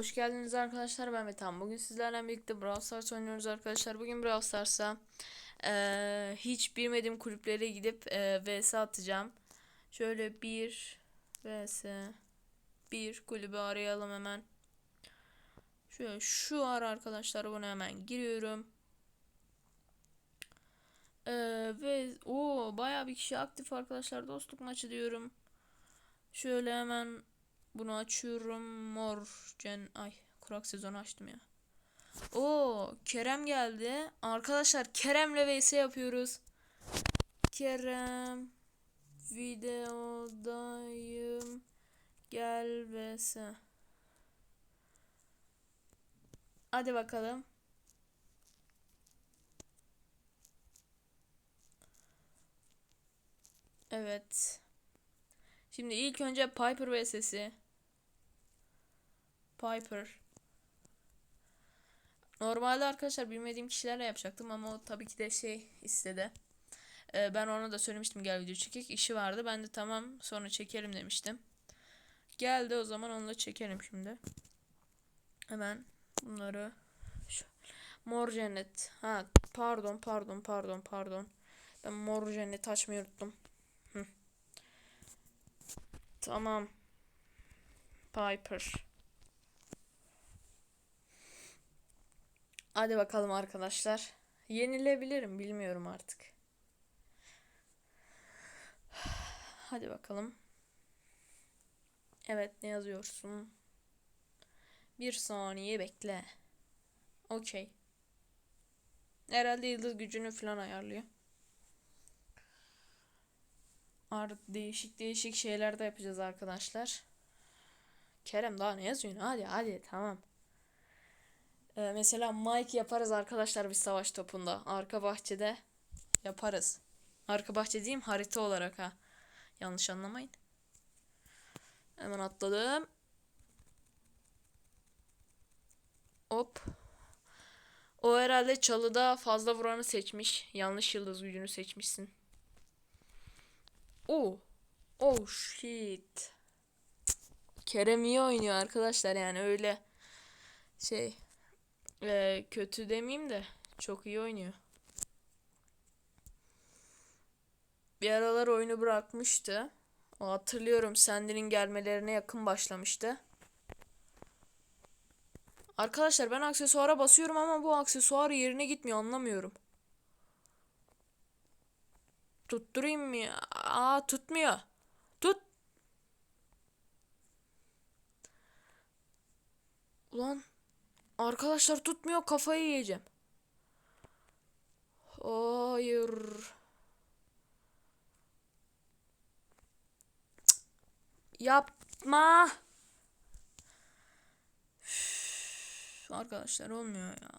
Hoş geldiniz arkadaşlar ben Metan. Bugün sizlerle birlikte Brawl Stars oynuyoruz arkadaşlar. Bugün Brawl Stars'a eee, hiç bilmediğim kulüplere gidip eee vs atacağım. Şöyle bir vs bir kulübü arayalım hemen. Şöyle şu ara arkadaşlar bunu hemen giriyorum. Eee, ve o bayağı bir kişi aktif arkadaşlar. Dostluk maçı diyorum. Şöyle hemen bunu açıyorum. Mor Cen ay kurak sezonu açtım ya. Oo Kerem geldi. Arkadaşlar Kerem'le vs yapıyoruz. Kerem videodayım. Gel vs. Hadi bakalım. Evet. Şimdi ilk önce Piper vs'si. Piper. Normalde arkadaşlar bilmediğim kişilerle yapacaktım ama o tabii ki de şey istedi. Ee, ben ona da söylemiştim gel video çekek. işi vardı. Ben de tamam sonra çekerim demiştim. Geldi o zaman onu da çekelim şimdi. Hemen bunları şu mor cennet. Ha pardon pardon pardon pardon. Ben mor cennet açmayı unuttum. Hı. Tamam. Piper. Hadi bakalım arkadaşlar. Yenilebilirim bilmiyorum artık. Hadi bakalım. Evet ne yazıyorsun? Bir saniye bekle. Okey. Herhalde yıldız gücünü falan ayarlıyor. Artık değişik değişik şeyler de yapacağız arkadaşlar. Kerem daha ne yazıyorsun? Hadi hadi tamam. Ee, mesela Mike yaparız arkadaşlar bir savaş topunda. Arka bahçede yaparız. Arka bahçe diyeyim harita olarak ha. Yanlış anlamayın. Hemen atladım. Hop. O herhalde çalıda fazla vuranı seçmiş. Yanlış yıldız gücünü seçmişsin. Oh. Oh shit. Kerem iyi oynuyor arkadaşlar yani öyle şey ee, kötü demeyeyim de çok iyi oynuyor. Bir aralar oyunu bırakmıştı. O hatırlıyorum Sandy'nin gelmelerine yakın başlamıştı. Arkadaşlar ben aksesuara basıyorum ama bu aksesuar yerine gitmiyor anlamıyorum. Tutturayım mı? Aa tutmuyor. Tut. Ulan arkadaşlar tutmuyor kafayı yiyeceğim. Hayır. Cık. Yapma. Üf, Arkadaşlar olmuyor ya.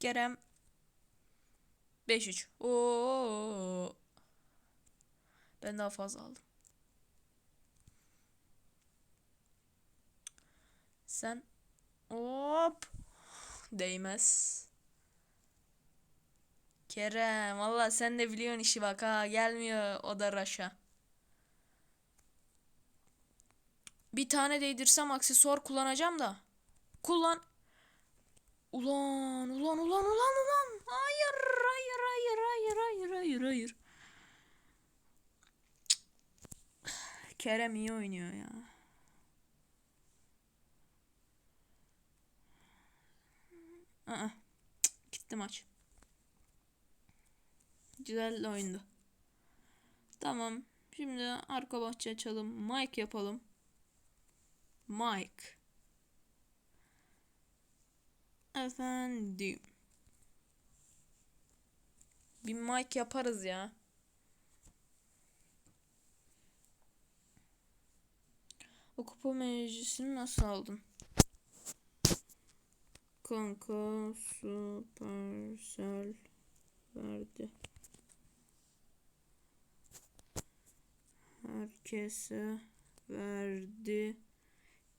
Kerem 5-3. Oo. Ben daha fazla aldım. Sen hop değmez. Kerem valla sen de biliyorsun işi bak ha gelmiyor o da raşa. Bir tane değdirsem aksesuar kullanacağım da. Kullan. Ulan ulan ulan ulan ulan. Hayır hayır hayır hayır hayır hayır hayır. Kerem iyi oynuyor ya. Aa, cık, gitti maç. Güzel oyundu. Tamam. Şimdi arka bahçe açalım. Mike yapalım. Mike. Efendim. Bir Mike yaparız ya. O kupa meclisini nasıl aldın? Kanka Supercell verdi. Herkese verdi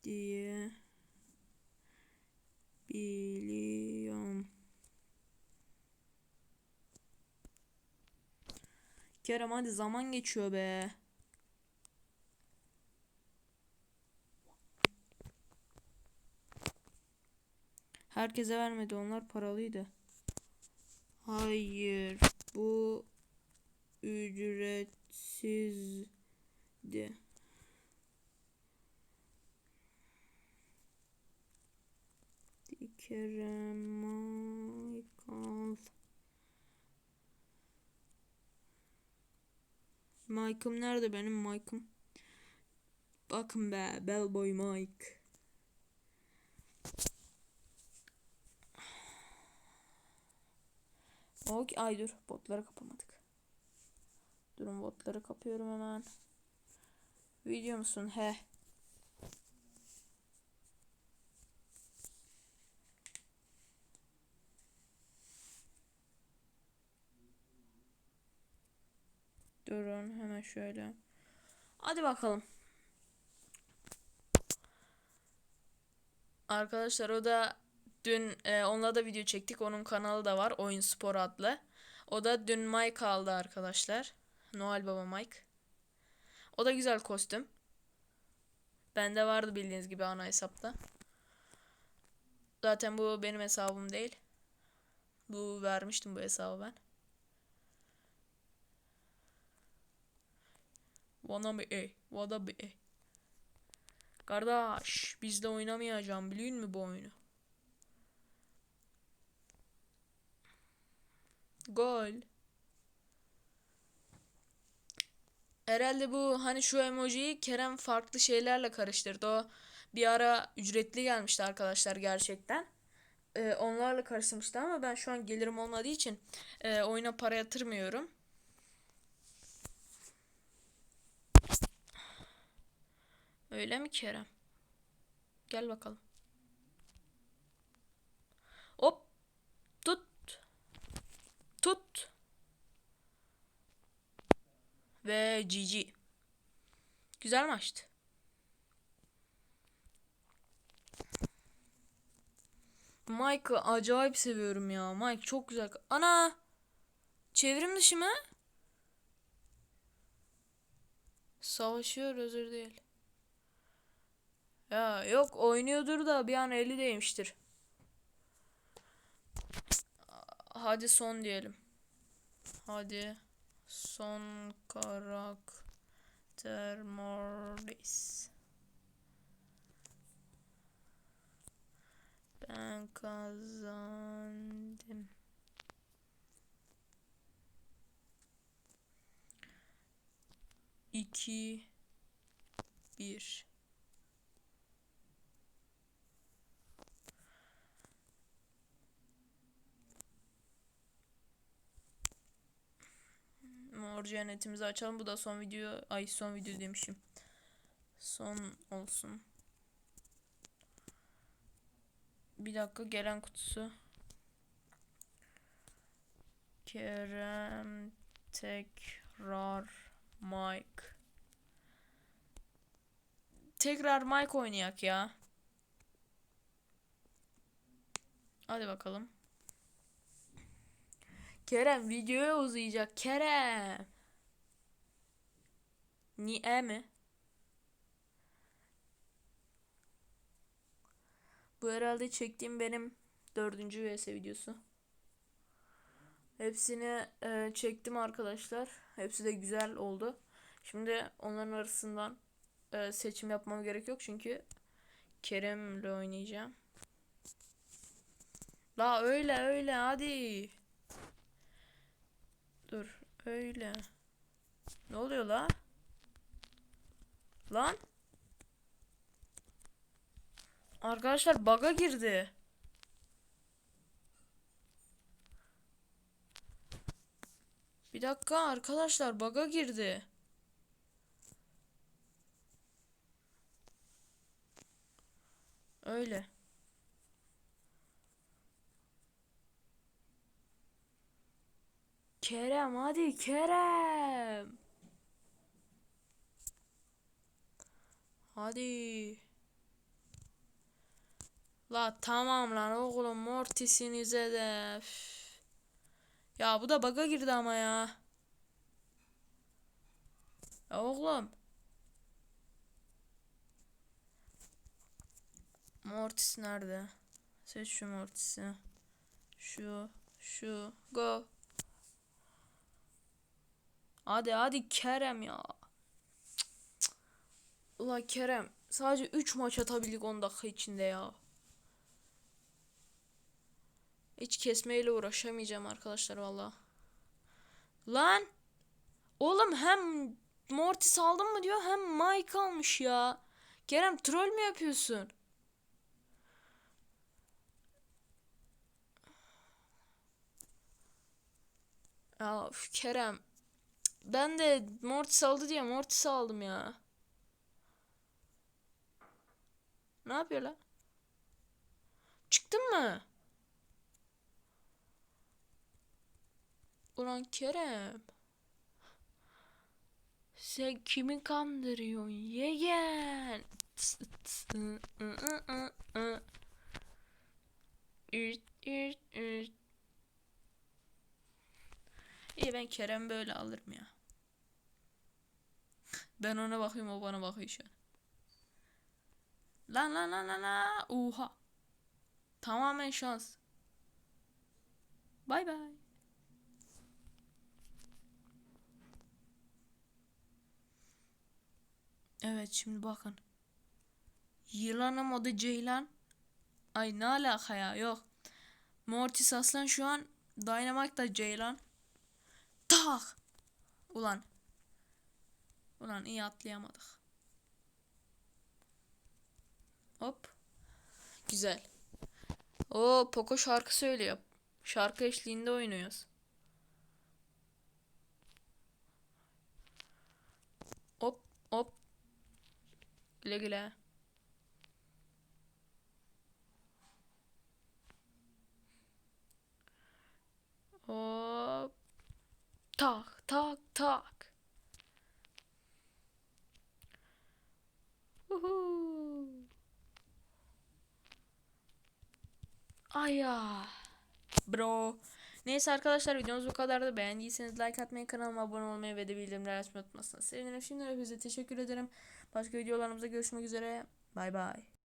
diye biliyorum. Kerem hadi zaman geçiyor be. Herkese vermedi. Onlar paralıydı. Hayır. Bu ücretsizdi. Kerem Michael. Mike'ım nerede benim Mike'ım? Bakın be Bellboy Mike. Ok, ay dur botları kapamadık. Durun botları kapıyorum hemen. Video musun? He. Durun hemen şöyle. Hadi bakalım. Arkadaşlar o da dün e, onunla da video çektik. Onun kanalı da var. Oyun Spor adlı. O da dün Mike aldı arkadaşlar. Noel Baba Mike. O da güzel kostüm. Bende vardı bildiğiniz gibi ana hesapta. Zaten bu benim hesabım değil. Bu vermiştim bu hesabı ben. Wanna be e, wanna be e. Kardeş, bizde oynamayacağım biliyor musun bu oyunu? Gol. Herhalde bu hani şu emojiyi Kerem farklı şeylerle karıştırdı. O bir ara ücretli gelmişti arkadaşlar gerçekten. Ee, onlarla karıştırmıştı ama ben şu an gelirim olmadığı için e, oyuna para yatırmıyorum. Öyle mi Kerem? Gel bakalım. Hop. Tut. Tut. Ve GG. Güzel maçtı. Mike'ı acayip seviyorum ya. Mike çok güzel. Ana! Çevrim dışı mı? Savaşıyor özür değil. Ya yok oynuyordur da bir an eli değmiştir. Hadi son diyelim. Hadi son karakter Morris. Ben kazandım. İki bir Mor cennetimizi açalım. Bu da son video. Ay son video demişim. Son olsun. Bir dakika gelen kutusu. Kerem tekrar Mike. Tekrar Mike oynayak ya. Hadi bakalım. Kerem videoya uzayacak. Kerem. Niye mi? Bu herhalde çektiğim benim dördüncü vs videosu. Hepsini e, çektim arkadaşlar. Hepsi de güzel oldu. Şimdi onların arasından e, seçim yapmam gerek yok çünkü Kerem'le oynayacağım. La öyle öyle hadi. Dur öyle. Ne oluyor la? Lan? Arkadaşlar baga girdi. Bir dakika arkadaşlar baga girdi. Öyle. Kerem hadi Kerem. Hadi. La tamam lan oğlum Mortis'inize de. Üf. Ya bu da baga girdi ama ya. Ya oğlum. Mortis nerede? Seç şu mortisi. Şu. Şu. Go. Hadi hadi Kerem ya. Cık. Ula Kerem. Sadece 3 maç atabildik 10 dakika içinde ya. Hiç kesmeyle uğraşamayacağım arkadaşlar valla. Lan. Oğlum hem Mortis aldın mı diyor hem Mike almış ya. Kerem troll mü yapıyorsun? Ya Kerem. Ben de Mortis aldı diye Mortis aldım ya. Ne yapıyor lan? Çıktın mı? Ulan Kerem. Sen kimi kandırıyorsun yeğen? Tıs, tıs, ı, İyi ben Kerem böyle alırım ya. Ben ona bakıyorum o bana bakıyor şu an. Lan lan lan lan lan. Oha. Tamamen şans. Bay bay. Evet şimdi bakın. Yılanım adı Ceylan. Ay ne alaka ya yok. Mortis Aslan şu an Dynamite da Ceylan. Tak. Ulan. Ulan iyi atlayamadık. Hop. Güzel. O Poco şarkı söylüyor. Şarkı eşliğinde oynuyoruz. Hop hop. Güle güle. Hop. Tak tak tak. Uhu. Aya. Bro. Neyse arkadaşlar videomuz bu kadardı. Beğendiyseniz like atmayı, kanalıma abone olmayı ve de bildirimleri açmayı unutmasınız. Sevinirim. Şimdi hepinize teşekkür ederim. Başka videolarımızda görüşmek üzere. Bay bay.